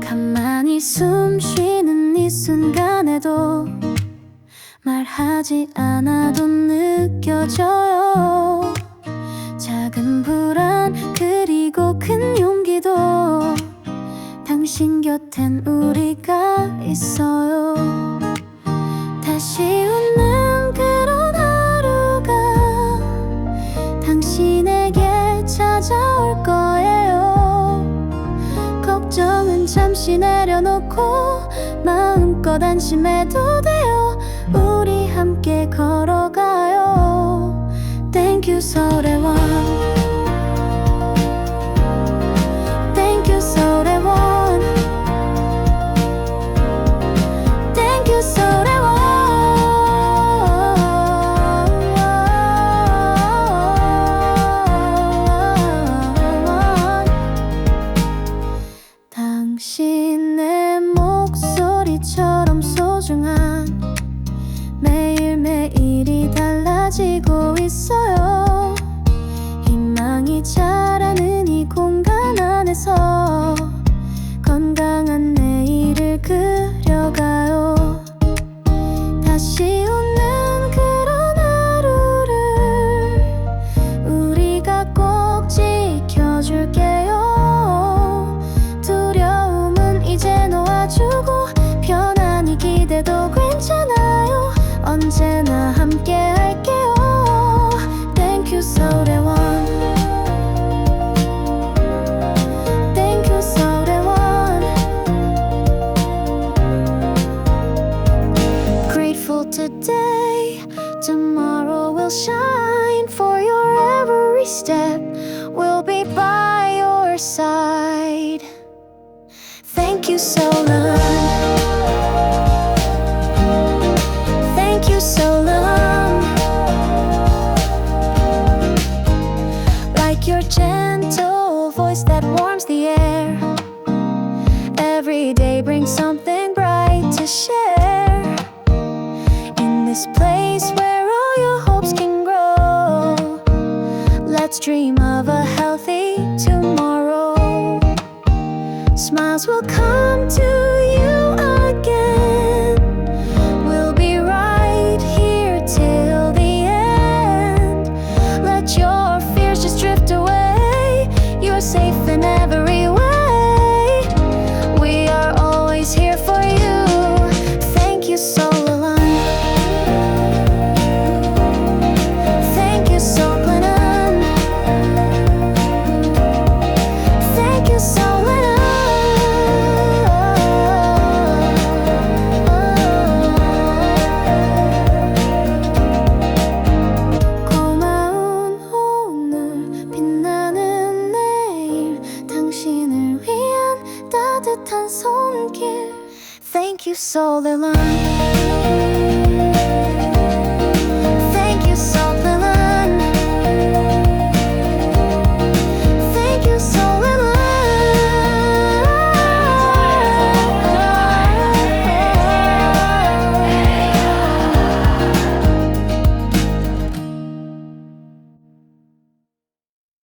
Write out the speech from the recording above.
가만히 숨 쉬는 이 순간에도 말하지 않아도 느껴져요. 작은 불안 그리고 큰 용기도 당신 곁엔 우리가 있어요. 잠시 내려놓고 마음껏 안심해도 돼요 달라지고 있어요. 희망이 자 today. Tomorrow will shine for your every step. We'll be by your side. Thank you so long Day brings something bright to share. In this place where all your hopes can grow Let's dream of a healthy tomorrow. Smiles will come to you 따뜻한 손길 Thank you so long